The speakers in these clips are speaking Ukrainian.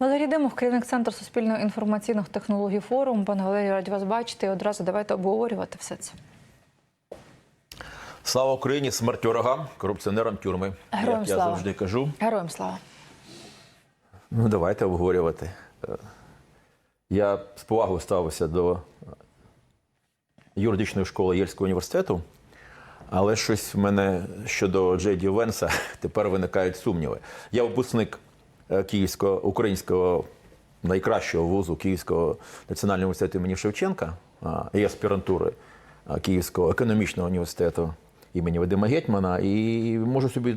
Валерій Димов, керівник центру суспільно-інформаційних технологій форум. Пане Валерію, раді вас бачити. І одразу давайте обговорювати все це. Слава Україні, смерть ворогам, корупціонерам тюрми. Героям Як я завжди кажу. Героям слава. Ну, давайте обговорювати. Я з повагою ставився до юридичної школи Єльського університету, але щось в мене щодо Джейді Венса тепер виникають сумніви. Я випускник Київського українського найкращого вузу Київського національного університету імені Шевченка і аспірантури Київського економічного університету імені Вадима Гетьмана, і можу собі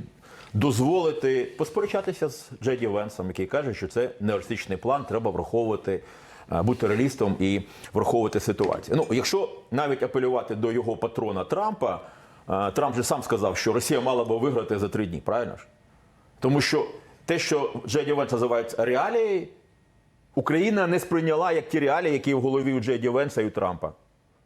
дозволити посперечатися з Джеді Венсом, який каже, що це нереалістичний план, треба враховувати, бути реалістом і враховувати ситуацію. Ну, якщо навіть апелювати до його патрона Трампа, Трамп же сам сказав, що Росія мала би виграти за три дні, правильно ж? Тому що те, що Джеді Венс називають реалії, Україна не сприйняла як ті реалії, які в голові у Джеді Венса і у Трампа.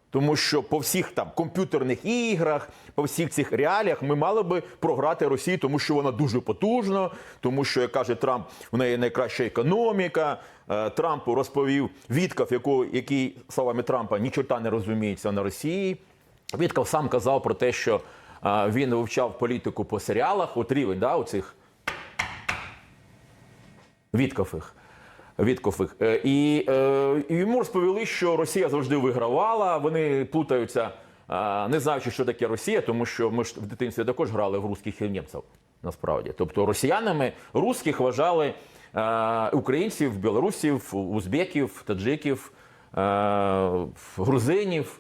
Тому що по всіх там комп'ютерних іграх, по всіх цих реаліях ми мали би програти Росії, тому що вона дуже потужна, тому що, як каже Трамп, в неї найкраща економіка. Е, Трампу розповів якого, який словами Трампа ні чорта не розуміється на Росії. Віткав сам казав про те, що е, він вивчав політику по серіалах, от рівень да, оцих Віткофих. Віткофих. Е, І, е, і йому розповіли, що Росія завжди вигравала. Вони плутаються, не знаючи, що таке Росія, тому що ми ж в дитинстві також грали в русських і німців. Насправді, тобто росіянами русських вважали е, українців, білорусів, узбеків, таджиків, грузинів.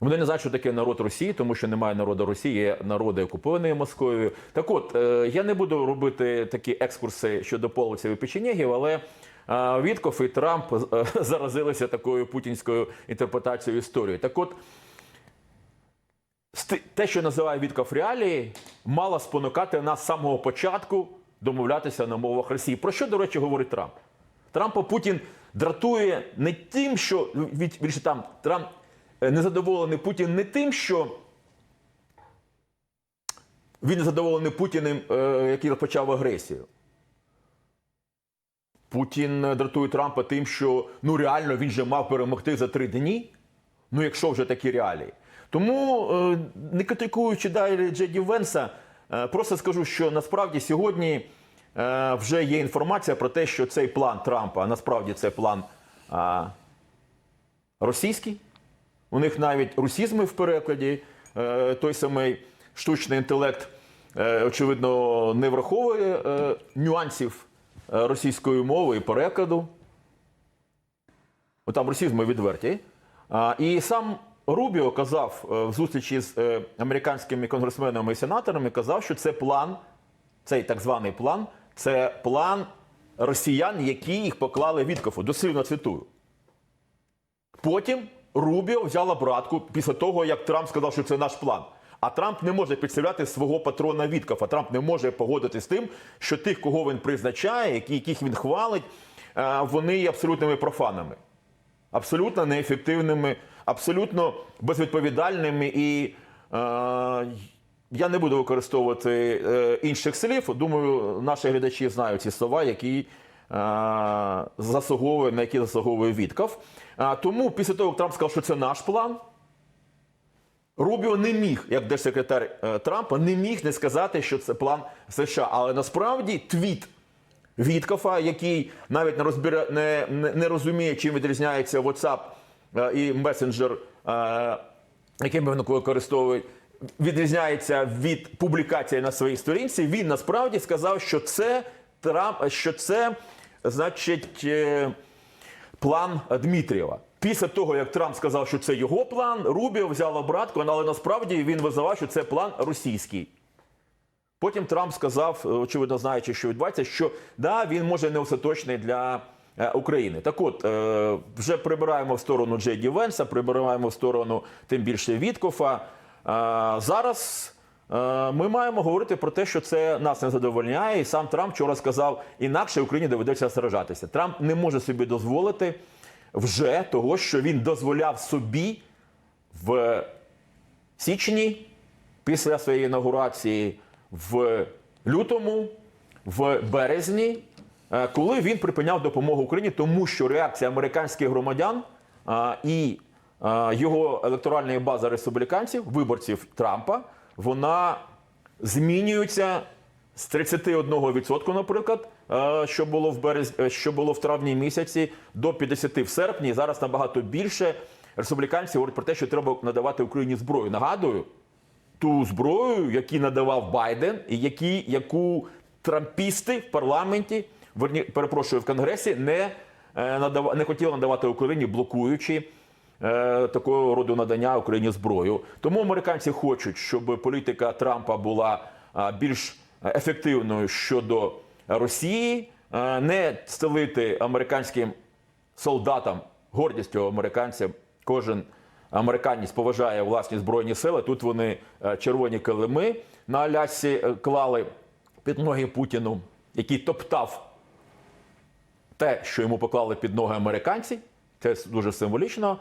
Вони не знають, що таке народ Росії, тому що немає народу Росії, є народи окуповані Москвою. Так от, е, я не буду робити такі екскурси щодо половців і печенєгів, але е, Вітков і Трамп е, заразилися такою путінською інтерпретацією історії. Так от, те, що називає Вітков реалії, мало спонукати нас з самого початку домовлятися на мовах Росії. Про що, до речі, говорить Трамп? Трампа Путін дратує не тим, що від, більше там Трамп незадоволений Путін не тим, що він незадоволений Путіним, е, який розпочав агресію. Путін е, дратує Трампа тим, що ну реально він же мав перемогти за три дні. Ну, якщо вже такі реалії. Тому, е, не критикуючи далі Джеді Венса, е, просто скажу, що насправді сьогодні е, вже є інформація про те, що цей план Трампа, а насправді це план російський. У них навіть русізми в перекладі, е, той самий штучний інтелект, е, очевидно, не враховує е, нюансів російської мови і перекладу. Там росізми відверті. І сам Рубіо казав в зустрічі з американськими конгресменами і сенаторами, казав, що це план, цей так званий план, це план росіян, які їх поклали Віткофу. Дослівно цитую. Потім Рубіо взяла братку після того, як Трамп сказав, що це наш план. А Трамп не може підставляти свого патрона Віткофа. Трамп не може погодитися з тим, що тих, кого він призначає, яких він хвалить, е, вони є абсолютними профанами абсолютно неефективними, абсолютно безвідповідальними. І е, я не буду використовувати е, інших слів. Думаю, наші глядачі знають ці слова, які заслуговує, на які заслуговує Вітков. Тому після того, як Трамп сказав, що це наш план. Рубіо не міг, як держсекретар е, Трампа, не міг не сказати, що це план США. Але насправді твіт Віткофа, який навіть не розбира, не, не, не розуміє, чим відрізняється WhatsApp е, і месенджер, е, яким він використовує, відрізняється від публікації на своїй сторінці. Він насправді сказав, що це Трамп, що це значить. е, план Дмитрієва. Після того, як Трамп сказав, що це його план, Рубіо взяв обратку, але насправді він визнавав, що це план російський. Потім Трамп сказав, е, очевидно знаючи, що відбувається, що да, він може не остаточний для е, України. Так от, вже прибираємо в сторону Джеді Венса, прибираємо в сторону тим більше Віткофа. Зараз ми маємо говорити про те, що це нас не задовольняє. І сам Трамп вчора сказав, інакше Україні доведеться сражатися. Трамп не може собі дозволити вже того, що він дозволяв собі в січні після своєї інаугурації в лютому, в березні е, коли він припиняв допомогу Україні, тому що реакція американських громадян е, і е, його електоральної бази республіканців, виборців Трампа, вона змінюється з 31%, наприклад, е, що було в берез... е, що було в травні місяці, до 50% в серпні. Зараз набагато більше республіканців говорять про те, що треба надавати Україні зброю. Нагадую, ту зброю, яку надавав Байден, і які, яку трампісти в парламенті, перепрошую, в Конгресі не, е, не хотіли надавати Україні, блокуючи такого роду надання Україні зброю. Тому американці хочуть, щоб політика Трампа була е, більш ефективною щодо Росії, е, не стелити американським солдатам, гордістю американців, кожен американець поважає власні збройні сили. Тут вони е, червоні килими на Алясці е, клали під ноги Путіну, який топтав те, що йому поклали під ноги американці. Це дуже символічно.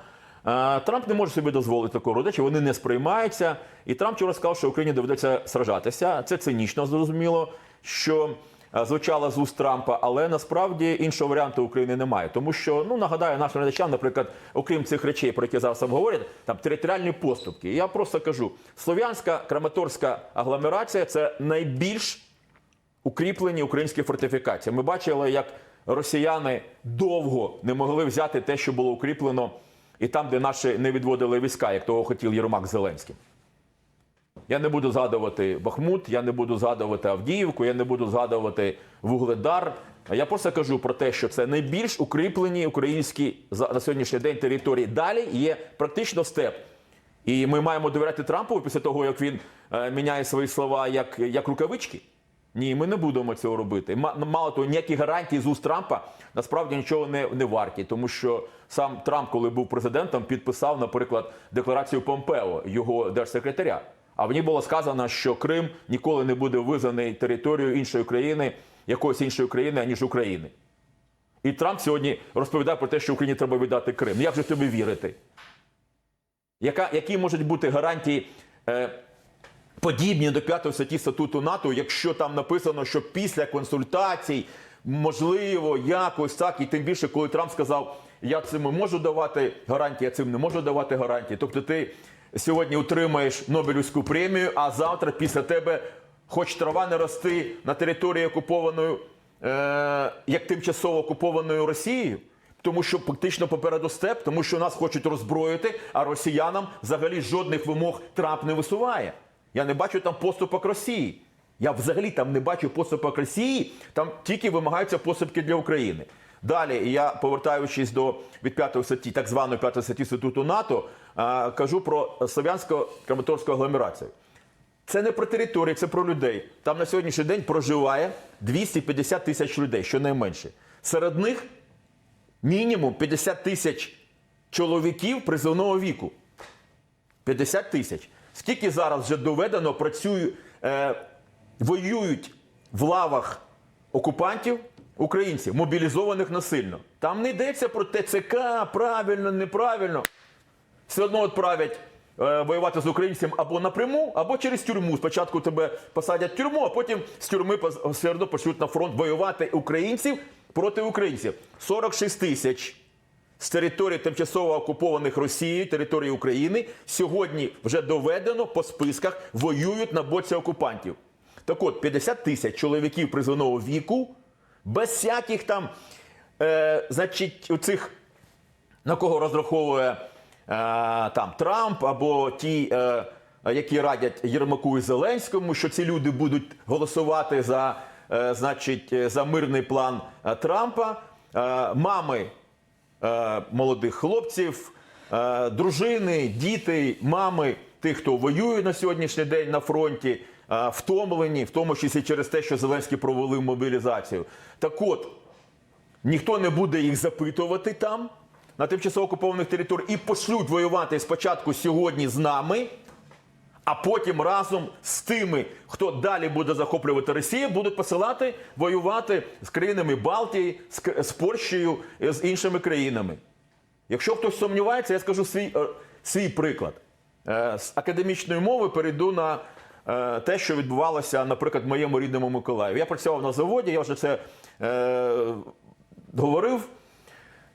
Трамп не може собі дозволити такого родича, вони не сприймаються. І Трамп вчора сказав, що Україні доведеться сражатися. Це цинічно зрозуміло, що е, звучало з уст Трампа, але насправді іншого варіанту України немає. Тому що, ну нагадаю нашим глядачам, наприклад, окрім цих речей, про які зараз говорять, там територіальні поступки. Я просто кажу: слов'янська краматорська агломерація це найбільш укріплені українські фортифікації. Ми бачили, як росіяни довго не могли взяти те, що було укріплено, і там, де наші не відводили війська, як того хотів Єрмак з Зеленським. Я не буду згадувати Бахмут, я не буду згадувати Авдіївку, я не буду згадувати Вугледар. Я просто кажу про те, що це найбільш укріплені українські на сьогоднішній день території. Далі є практично степ. І ми маємо довіряти Трампу після того, як він е, міняє свої слова як, як рукавички. Ні, ми не будемо цього робити. Мало того, ніякі гарантії з уст Трампа насправді нічого не, не варті, тому що сам Трамп, коли був президентом, підписав, наприклад, декларацію Помпео, його держсекретаря. А в ній було сказано, що Крим ніколи не буде визнаний територією іншої країни, якоїсь іншої країни, аніж України. І Трамп сьогодні розповідає про те, що Україні треба віддати Крим. Як же тобі вірити? Яка, які можуть бути гарантії е, подібні до 5 статті статуту НАТО, якщо там написано, що після консультацій можливо якось так, і тим більше, коли Трамп сказав, я цим можу давати гарантії, я цим не можу давати гарантії. Тобто ти сьогодні отримаєш Нобелівську премію, а завтра після тебе, хоч трава не рости на території окупованою, е, як тимчасово окупованою Росією. Тому що фактично попереду степ, тому що нас хочуть роззброїти, а росіянам взагалі жодних вимог Трамп не висуває. Я не бачу там поступок Росії. Я взагалі там не бачу поступок Росії, там тільки вимагаються поступки для України. Далі я повертаючись до від 5 статті, так званої 5 статті статуту НАТО, кажу про слов'янсько-краматорську агломерацію. Це не про територію, це про людей. Там на сьогоднішній день проживає 250 тисяч людей, щонайменше. Серед них мінімум 50 тисяч чоловіків призовного віку. 50 тисяч. Скільки зараз вже доведено працюють, е, воюють в лавах окупантів українців, мобілізованих насильно. Там не йдеться про ТЦК, правильно, неправильно. Все одно відправлять е, воювати з українцем або напряму, або через тюрму. Спочатку тебе посадять в тюрму, а потім з тюрми все одно пошлють на фронт воювати українців проти українців. 46 тисяч з території тимчасово окупованих Росією, території України, сьогодні вже доведено по списках воюють на боці окупантів. Так от, 50 тисяч чоловіків призовного віку, без всяких там, е, значить, оцих на кого розраховує е, там Трамп або ті, е, які радять Єрмаку і Зеленському, що ці люди будуть голосувати за, е, значить, е, за мирний план е, Трампа, мами молодих хлопців, е, дружини, діти, мами тих, хто воює на сьогоднішній день на фронті, е, втомлені, в тому числі через те, що Зеленський провели мобілізацію. Так от, ніхто не буде їх запитувати там на тимчасово окупованих територіях і пошлють воювати спочатку сьогодні з нами, а потім разом з тими, хто далі буде захоплювати Росію, будуть посилати воювати з країнами Балтії, з, Польщею, е, з іншими країнами. Якщо хтось сумнівається, я скажу свій, е, свій приклад. Е, З академічної мови перейду на те, що відбувалося, наприклад, в моєму рідному Миколаєві. Я працював на заводі, я вже це е, говорив,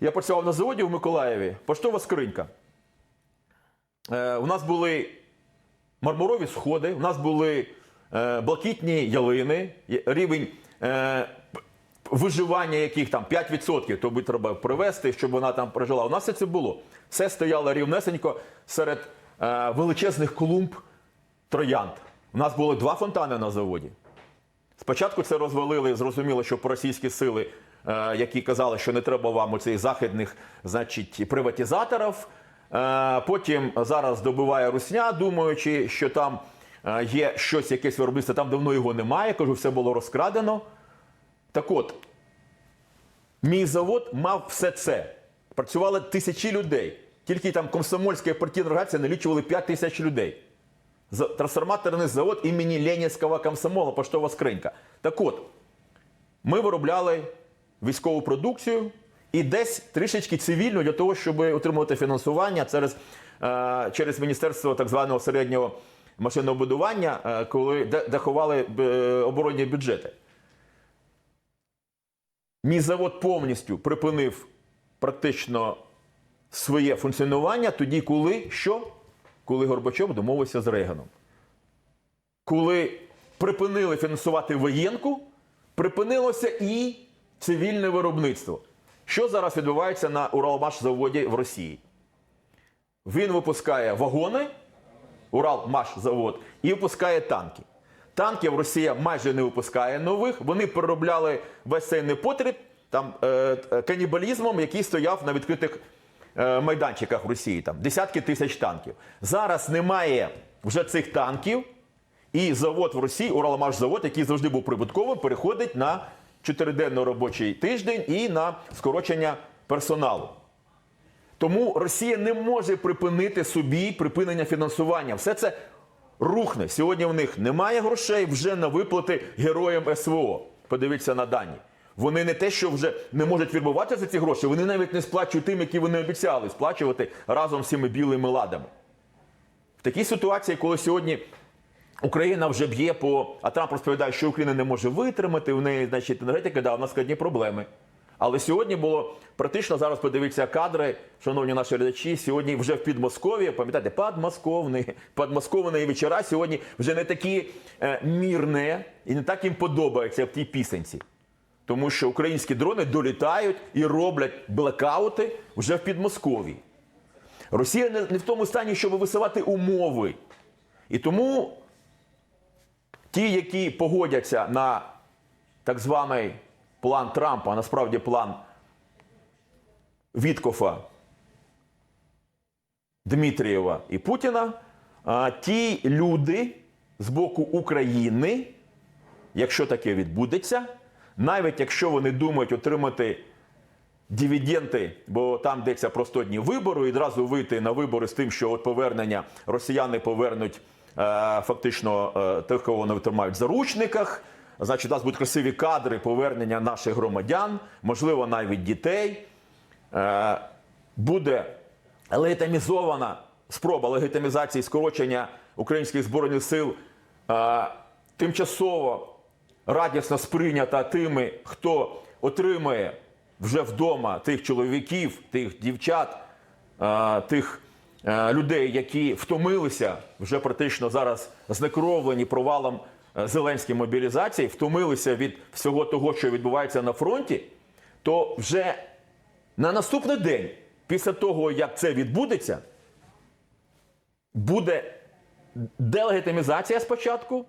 я працював на заводі в Миколаєві, поштова скринька. Е, у нас були мармурові сходи, у нас були е, блакитні ялини, рівень е, виживання яких там 5%, то би треба привезти, щоб вона там прожила. У нас все це було. Все стояло рівнесенько серед е, величезних клумб троянд. У нас було два фонтани на заводі. Спочатку це розвалили, зрозуміло, що російські сили, які казали, що не треба вам оцих західних значить, приватизаторів. Е, потім зараз добиває Русня, думаючи, що там е, є щось, якесь виробництво, там давно його немає. Кажу, все було розкрадено. Так от, мій завод мав все це. Працювали тисячі людей. Тільки там комсомольська партійна організація налічували 5 тисяч людей. Трансформаторний завод імені Ленінського комсомола, поштова скринька. Так от, ми виробляли військову продукцію і десь трішечки цивільну для того, щоб отримувати фінансування через, е, через Міністерство так званого середнього машинобудування, е, коли, де, де ховали е, оборонні бюджети. Мій завод повністю припинив практично своє функціонування тоді, коли що? Коли Горбачов домовився з Рейганом. Коли припинили фінансувати воєнку, припинилося і цивільне виробництво. Що зараз відбувається на Уралмаш-заводі в Росії? Він випускає вагони, Уралмаш-завод, і випускає танки. Танків Росія майже не випускає нових. Вони переробляли весь цей непотріб там, е, е, канібалізмом, який стояв на відкритих е, майданчиках Росії. Там, десятки тисяч танків. Зараз немає вже цих танків, і завод в Росії, Уралмаш-завод, який завжди був прибутковим, переходить на чотириденний робочий тиждень і на скорочення персоналу. Тому Росія не може припинити собі припинення фінансування. Все це рухне. Сьогодні в них немає грошей вже на виплати героям СВО. Подивіться на дані. Вони не те, що вже не можуть вірбувати за ці гроші, вони навіть не сплачують тим, які вони обіцяли сплачувати разом з цими білими ладами. В такій ситуації, коли сьогодні Україна вже б'є по. А Трамп розповідає, що Україна не може витримати, в неї, значить, енергетика, да, у нас складні проблеми. Але сьогодні було практично зараз подивіться кадри, шановні наші глядачі. Сьогодні вже в Підмосков'ї, пам'ятаєте, подмосковні, подмосковні вечора сьогодні вже не такі е, мірні і не так їм подобаються в тій пісенці. Тому що українські дрони долітають і роблять блекаути вже в Підмосков'ї. Росія не, не в тому стані, щоб висувати умови. І тому ті, які погодяться на так званий план Трампа, а насправді план Віткофа, Дмитрієва і Путіна, ті люди з боку України, якщо таке відбудеться, навіть якщо вони думають отримати дивіденти, бо там йдеться про 100 днів вибору, і одразу вийти на вибори з тим, що от повернення росіяни повернуть фактично е, тих, кого вони тримають в заручниках. Значить, у нас будуть красиві кадри повернення наших громадян, можливо, навіть дітей. Е, буде легітимізована спроба легітимізації скорочення українських збройних сил е, тимчасово радісно сприйнята тими, хто отримує вже вдома тих чоловіків, тих дівчат, е, тих е, людей, які втомилися вже практично зараз знекровлені провалом е, Зеленської мобілізації, втомилися від всього того, що відбувається на фронті, то вже на наступний день, після того, як це відбудеться, буде делегітимізація спочатку.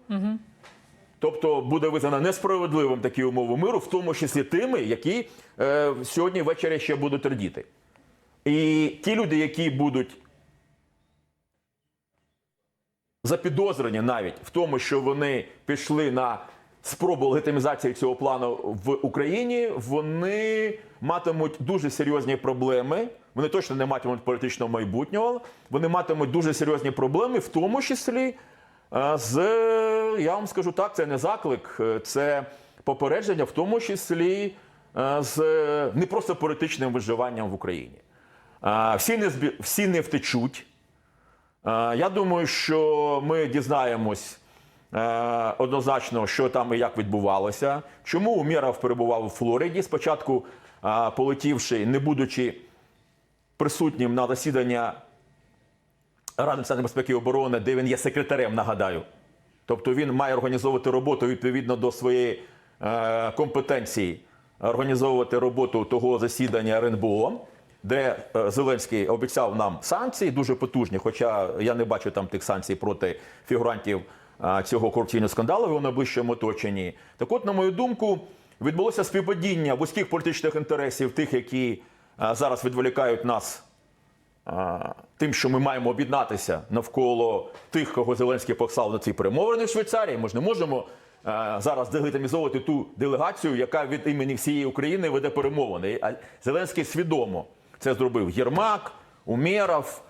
Тобто буде визнано несправедливим такі умови миру, в тому числі тими, які е, сьогодні ввечері ще будуть радіти. І ті люди, які будуть запідозрені навіть в тому, що вони пішли на спробу легітимізації цього плану в Україні, вони матимуть дуже серйозні проблеми. Вони точно не матимуть політичного майбутнього. Вони матимуть дуже серйозні проблеми, в тому числі е, з я вам скажу так, це не заклик, е, це попередження, в тому числі е, з не просто політичним виживанням в Україні. Всі не всі не втечуть. Е, Я думаю, що ми дізнаємось е, однозначно, що там і як відбувалося. Чому Умєров перебував у Флориді? Спочатку е, полетівши, не будучи присутнім на засідання Ради національної безпеки і оборони, де він є секретарем, нагадаю. Тобто він має організовувати роботу відповідно до своєї компетенції, організовувати роботу того засідання РНБО, де е, Зеленський обіцяв нам санкції дуже потужні, хоча я не бачу там тих санкцій проти фігурантів е, цього корупційного скандалу його найближчому оточенні. Так от, на мою думку, відбулося співпадіння вузьких політичних інтересів тих, які е, зараз відволікають нас тим, що ми маємо об'єднатися навколо тих, кого Зеленський послав на ці перемовини в Швейцарії. Ми ж не можемо зараз делегітимізовувати ту делегацію, яка від імені всієї України веде перемовини. А Зеленський свідомо це зробив Єрмак, Умєров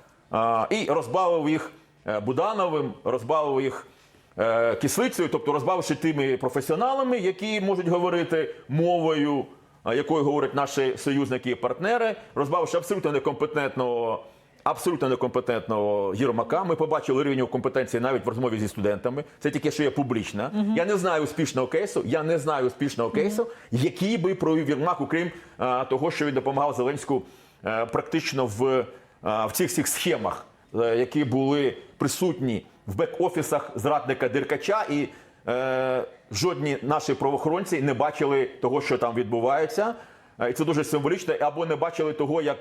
і розбавив їх е, Будановим, розбавив їх е, кислицею, тобто розбавивши тими професіоналами, які можуть говорити мовою якою говорять наші союзники і партнери, розбавивши абсолютно некомпетентного. Абсолютно некомпетентного Єрмака. Ми побачили рівень компетенції навіть в розмові зі студентами. Це тільки що є публічна. Я не знаю успішного кейсу. Я не знаю успішного кейсу, який би провів Єрмак, окрім а, того, що він допомагав Зеленську практично в, в цих всіх схемах, е, які були присутні в бек-офісах зрадника Деркача і е, жодні наші правоохоронці не бачили того, що там відбувається. Е, І це дуже символічно, або не бачили того, як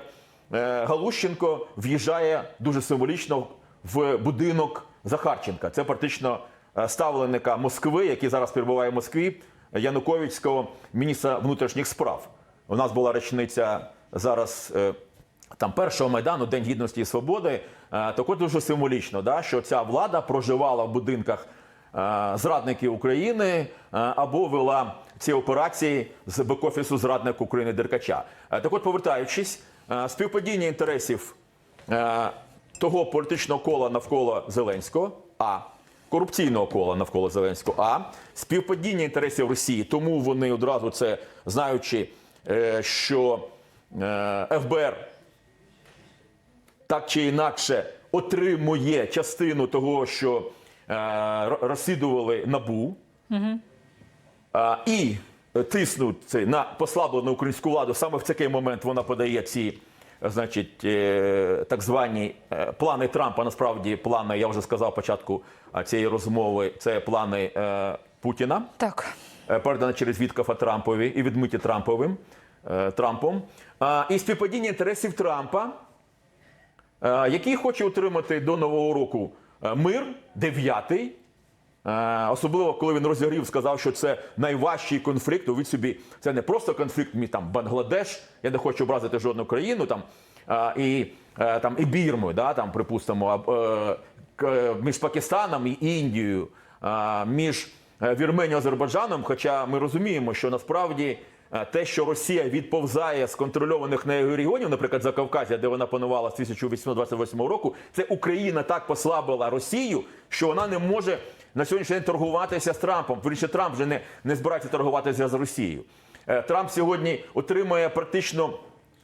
е, Галущенко в'їжджає дуже символічно в будинок Захарченка. Це практично е, ставленика Москви, який зараз перебуває в Москві, Януковицького міністра внутрішніх справ. У нас була річниця зараз. е, там першого майдану, День гідності і свободи, е, так от дуже символічно, да, що ця влада проживала в будинках е, зрадників України або вела ці операції з бек-офісу зрадник України Деркача. Так от, повертаючись, співпадіння інтересів того політичного кола навколо Зеленського, а корупційного кола навколо Зеленського, а співпадіння інтересів Росії, тому вони одразу це знаючи, що ФБР так чи інакше отримує частину того, що е, розслідували набу, а, і тиснуть це на послаблену українську владу. Саме в такий момент вона подає ці. Значить, е, так звані е, плани Трампа, насправді плани, я вже сказав початку цієї розмови, це плани е, Путіна Так. е, передана через Віткафа Трампові і відмиті Трамповим е, Трампом. І співпадіння інтересів Трампа, який хоче отримати до нового року мир, дев'ятий. Особливо, коли він розігрів, сказав, що це найважчий конфлікт. Уявіть собі, це не просто конфлікт між там Бангладеш. Я не хочу образити жодну країну там і е, там і Бірмою, да, там припустимо, е, між Пакистаном і Індією, між е, Вірменією і Азербайджаном. Хоча ми розуміємо, що насправді. Те, що Росія відповзає з контрольованих нею регіонів, наприклад, за Кавказія, де вона панувала з 1828 року, це Україна так послабила Росію, що вона не може на сьогоднішній день торгуватися з Трампом. Вірніше, Трамп вже не, не збирається торгуватися з Росією. Е, Трамп сьогодні отримує практично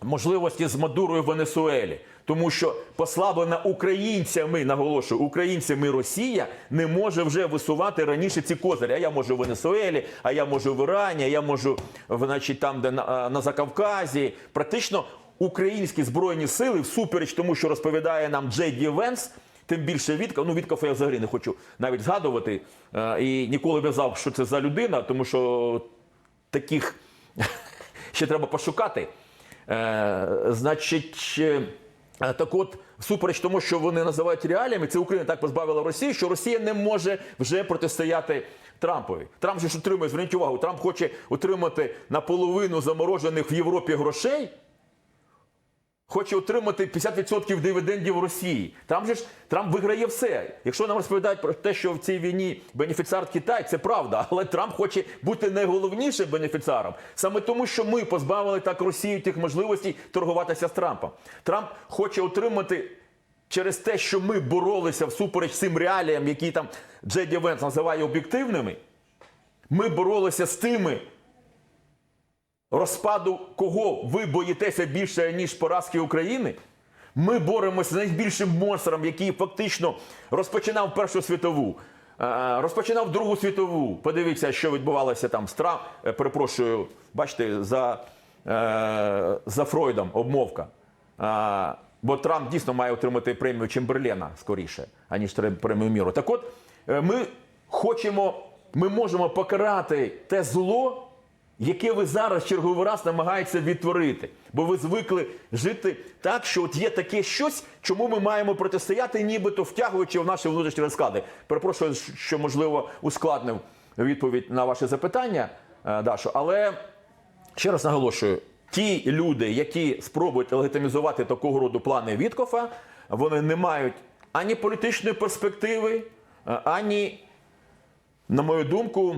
можливості з Мадурою в Венесуелі, тому що послаблена українцями, наголошую, українцями Росія не може вже висувати раніше ці козирі. А я можу в Венесуелі, а я можу в Ірані, а я можу значить, там, де на, на Закавказі. Практично українські збройні сили, всупереч тому, що розповідає нам Джей Ді Венс, Тим більше Вітков, ну Вітков я взагалі не хочу навіть згадувати і ніколи не знав, що це за людина, тому що таких ще треба пошукати. Е, значить, е, так от, всупереч тому, що вони називають реаліями, це Україна так позбавила Росії, що Росія не може вже протистояти Трампові. Трамп ж отримує, зверніть увагу, Трамп хоче отримати наполовину заморожених в Європі грошей. Хоче отримати 50% дивідендів Росії. Там же ж Трамп виграє все. Якщо нам розповідають про те, що в цій війні бенефіціар Китай, це правда, але Трамп хоче бути найголовнішим бенефіціаром. Саме тому, що ми позбавили так Росію тих можливостей торгуватися з Трампом. Трамп хоче отримати через те, що ми боролися всупереч цим реаліям, які там Джеді Венс називає об'єктивними. Ми боролися з тими розпаду кого ви боїтеся більше, ніж поразки України? Ми боремося з найбільшим монстром, який фактично розпочинав Першу світову. е, розпочинав Другу світову. Подивіться, що відбувалося там з Трамп. е, Перепрошую, бачите, за, е, за Фройдом обмовка. Бо Трамп дійсно має отримати премію Чемберлена скоріше, аніж премію міру. Так от, ми хочемо, ми можемо покарати те зло, яке ви зараз черговий раз намагаєтеся відтворити. Бо ви звикли жити так, що от є таке щось, чому ми маємо протистояти, нібито втягуючи в наші внутрішні розклади. Перепрошую, що можливо ускладнив відповідь на ваше запитання, е, Дашо, але ще раз наголошую: ті люди, які спробують легітимізувати такого роду плани Віткофа, вони не мають ані політичної перспективи, е, ані на мою думку,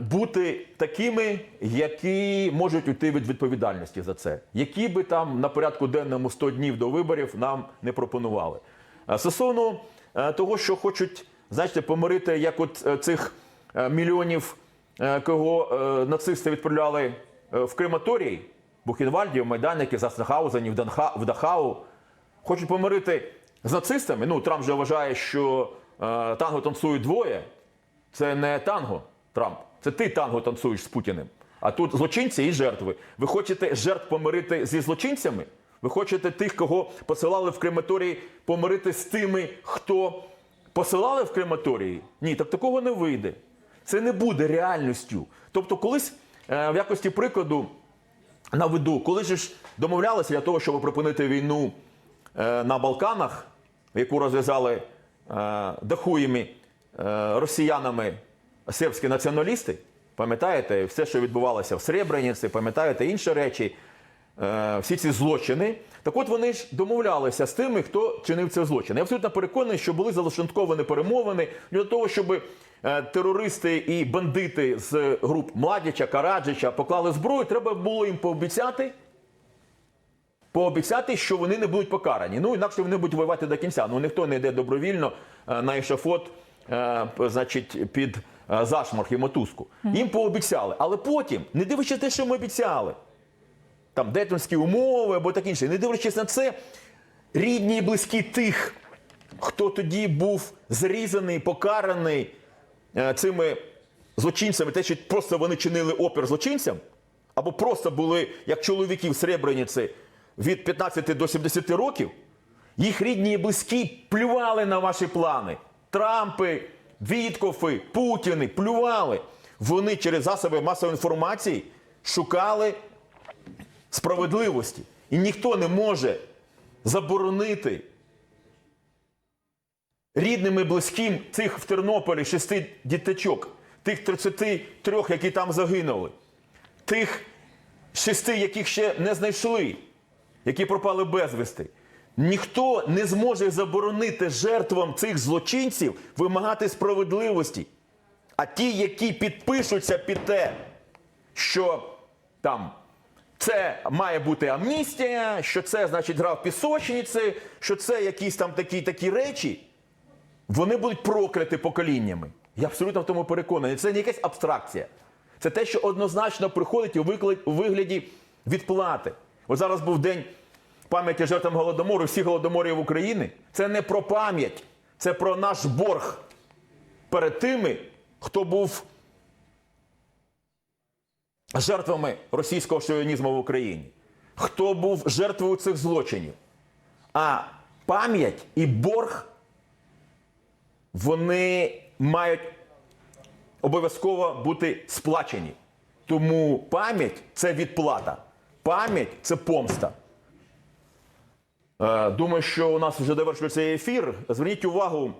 бути такими, які можуть уйти від відповідальності за це, які би там на порядку денному 100 днів до виборів нам не пропонували. А Стосовно е, того, що хочуть, знаєте, помирити, як от е, цих е, мільйонів, е, кого е, нацисти відправляли е, в крематорій, Бухенвальдів, Майданики, Заснахаузенів, Данха- в Дахау, хочуть помирити з нацистами. Ну, Трамп же вважає, що е, танго танцюють двоє. Це не танго, Трамп. Це ти танго танцюєш з Путіним. А тут злочинці і жертви. Ви хочете жертв помирити зі злочинцями? Ви хочете тих, кого посилали в крематорії, помирити з тими, хто посилали в крематорії? Ні, так такого не вийде. Це не буде реальністю. Тобто, колись е, в якості прикладу наведу, коли ж домовлялися для того, щоб припинити війну е, на Балканах, яку розв'язали е, дахуємі росіянами сербські націоналісти, пам'ятаєте, все, що відбувалося в Сребрениці, пам'ятаєте інші речі, е, всі ці злочини. Так от вони ж домовлялися з тими, хто чинив ці злочини. Я абсолютно переконаний, що були залишенковані перемовини для того, щоб е, терористи і бандити з груп Младіча, Караджича поклали зброю, треба було їм пообіцяти. Пообіцяти, що вони не будуть покарані. Ну інакше вони будуть воювати до кінця. Ну ніхто не йде добровільно е, на ешафот, значить, під зашморг і мотузку. Їм пообіцяли. Але потім, не дивлячись те, що їм обіцяли, там детонські умови або так інше, не дивлячись на це, рідні і близькі тих, хто тоді був зрізаний, покараний е, цими злочинцями, те, що просто вони чинили опір злочинцям, або просто були як чоловіки в Сребрениці від 15 до 70 років, їх рідні і близькі плювали на ваші плани. Трампи, Віткофи, Путіни плювали. Вони через засоби масової інформації шукали справедливості. І ніхто не може заборонити рідним і близьким цих в Тернополі шести діточок, тих 33, які там загинули, тих шести, яких ще не знайшли, які пропали безвісти. Ніхто не зможе заборонити жертвам цих злочинців вимагати справедливості. А ті, які підпишуться під те, що там це має бути амністія, що це, значить, гра в пісочниці, що це якісь там такі такі речі, вони будуть прокляті поколіннями. Я абсолютно в тому переконаний. Це не якась абстракція. Це те, що однозначно приходить у вигляді відплати. От зараз був день пам'яті жертвам голодомору, всіх голодоморів України. Це не про пам'ять, це про наш борг перед тими, хто був жертвами російського шовінізму в Україні, хто був жертвою цих злочинів. А пам'ять і борг вони мають обов'язково бути сплачені. Тому пам'ять це відплата. Пам'ять це помста. Е, Думаю, що у нас вже завершується ефір. Зверніть увагу,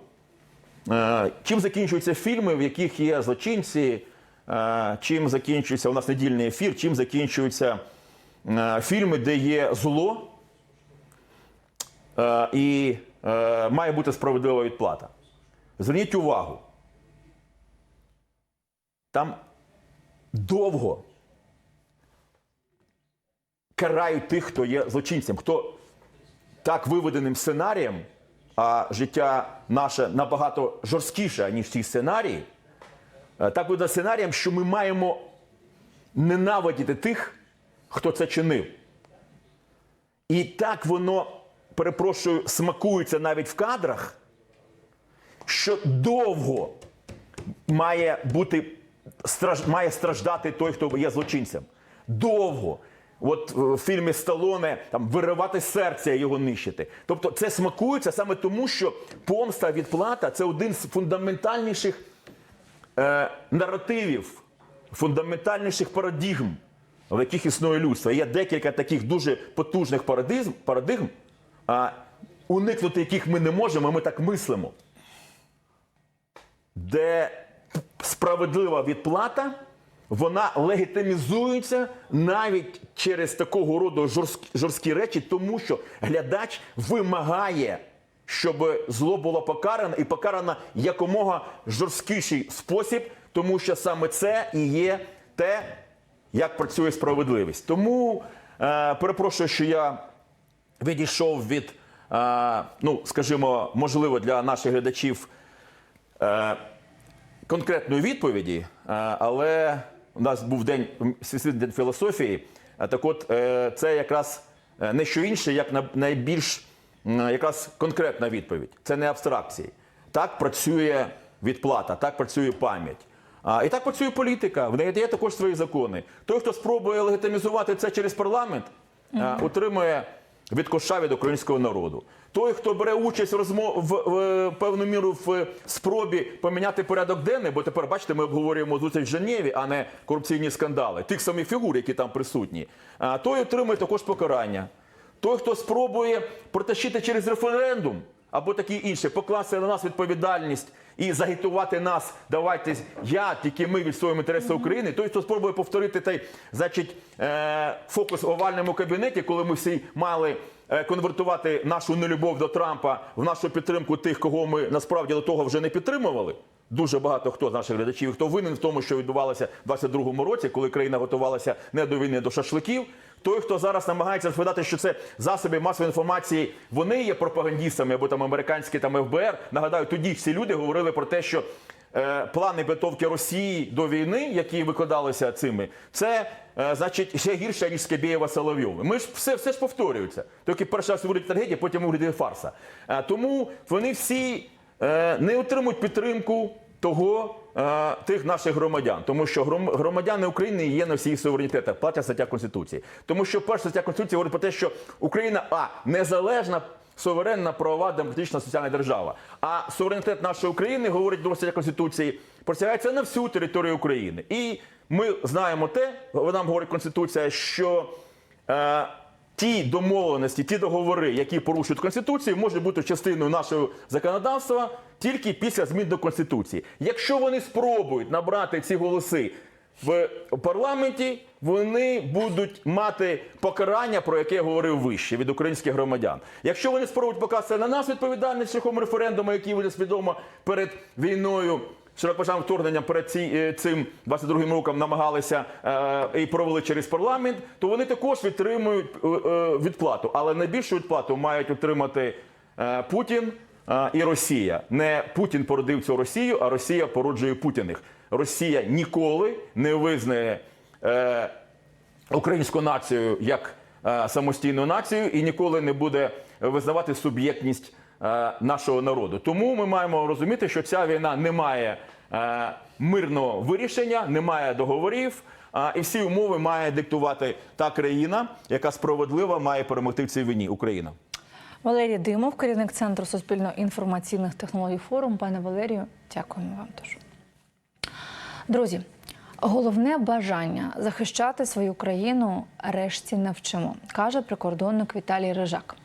е, чим закінчуються фільми, в яких є злочинці, е, чим закінчується у нас недільний ефір, чим закінчуються фільми, де є зло і має бути справедлива відплата. Зверніть увагу. Там довго карають тих, хто є злочинцем, хто так виведеним сценарієм, а життя наше набагато жорсткіше, ніж ці сценарії, е, так виведеним сценарієм, що ми маємо ненавидіти тих, хто це чинив. І так воно, перепрошую, смакується навіть в кадрах, що довго має бути має страждати той, хто є злочинцем. Довго. От е, в фільмі Сталоне там виривати серця і його нищити. Тобто це смакується саме тому, що помста відплата це один з фундаментальніших е, наративів, фундаментальніших парадігм, в яких існує людство. Є декілька таких дуже потужних парадигм, парадигм а, уникнути яких ми не можемо, ми так мислимо. Де справедлива відплата, вона легітимізується навіть через такого роду жорсткі, жорсткі речі, тому що глядач вимагає, щоб зло було покаране і покарано якомога жорсткіший спосіб, тому що саме це і є те, як працює справедливість. Тому е, перепрошую, що я відійшов від, е, ну скажімо, можливо, для наших глядачів е, конкретної відповіді, е, але у нас був день Всесвітній філософії. А Так от, е, це якраз е, не що інше, як на- найбільш якраз конкретна відповідь. Це не абстракції. Так працює відплата, так працює пам'ять. А, і так працює політика. В неї є також свої закони. Той, хто спробує легітимізувати це через парламент, а, отримує від коша від українського народу. Той, хто бере участь в розмов в, в певну міру в спробі поміняти порядок денний, бо тепер бачите, ми обговорюємо зустріч в Женєві, а не корупційні скандали, тих самих фігур, які там присутні. А той отримує також покарання. Той, хто спробує протащити через референдум або такі інше, покласти на нас відповідальність і загітувати нас, давайте я, тільки ми відстоюємо інтереси України. Той, хто спробує повторити той, значить, е, фокус в овальному кабінеті, коли ми всі мали конвертувати нашу нелюбов до Трампа в нашу підтримку тих, кого ми насправді до того вже не підтримували. Дуже багато хто з наших глядачів, хто винен в тому, що відбувалося в 22-му році, коли країна готувалася не до війни, а до шашликів. Той, хто зараз намагається розповідати, що це засоби масової інформації, вони є пропагандістами або там американські там ФБР. Нагадаю, тоді всі люди говорили про те, що е, плани підготовки Росії до війни, які викладалися цими, це е, значить ще гірше ніж Скабєєва Соловйова. Ми ж все, все ж повторюється. Тільки перший раз трагедія, потім виглядає фарса. Е, тому вони всі е, не отримують підтримку того е, тих наших громадян, тому що гром- громадяни України є на всіх суверенітетах, платять стаття Конституції. Тому що перша стаття Конституції говорить про те, що Україна а незалежна. Суверенна правова демократична соціальна держава. А суверенітет нашої України, говорить друга стаття Конституції, простягається на всю територію України. І ми знаємо те, нам говорить Конституція, що е, ті домовленості, ті договори, які порушують Конституцію, можуть бути частиною нашого законодавства тільки після змін до Конституції. Якщо вони спробують набрати ці голоси в парламенті, вони будуть мати покарання, про яке я говорив вище від українських громадян. Якщо вони спробують покласти на нас відповідальність шляхом референдуму, який буде свідомо перед війною широкопоширеним вторгненням перед е, цим 22-м роком намагалися е, і провели через парламент, то вони також відтримують е, е, відплату. Але найбільшу відплату мають отримати е, Путін е, і Росія. Не Путін породив цю Росію, а Росія породжує Путіних. Росія ніколи не визнає е, українську націю як е, самостійну націю і ніколи не буде визнавати суб'єктність е, нашого народу. Тому ми маємо розуміти, що ця війна не має е, мирного вирішення, не має договорів. е, І всі умови має диктувати та країна, яка справедливо має перемогти в цій війні Україна. Валерій Димов, керівник центру суспільно-інформаційних технологій форум. Пане Валерію, дякуємо вам дуже. Друзі, головне бажання захищати свою країну решті навчимо, каже прикордонник Віталій Рижак.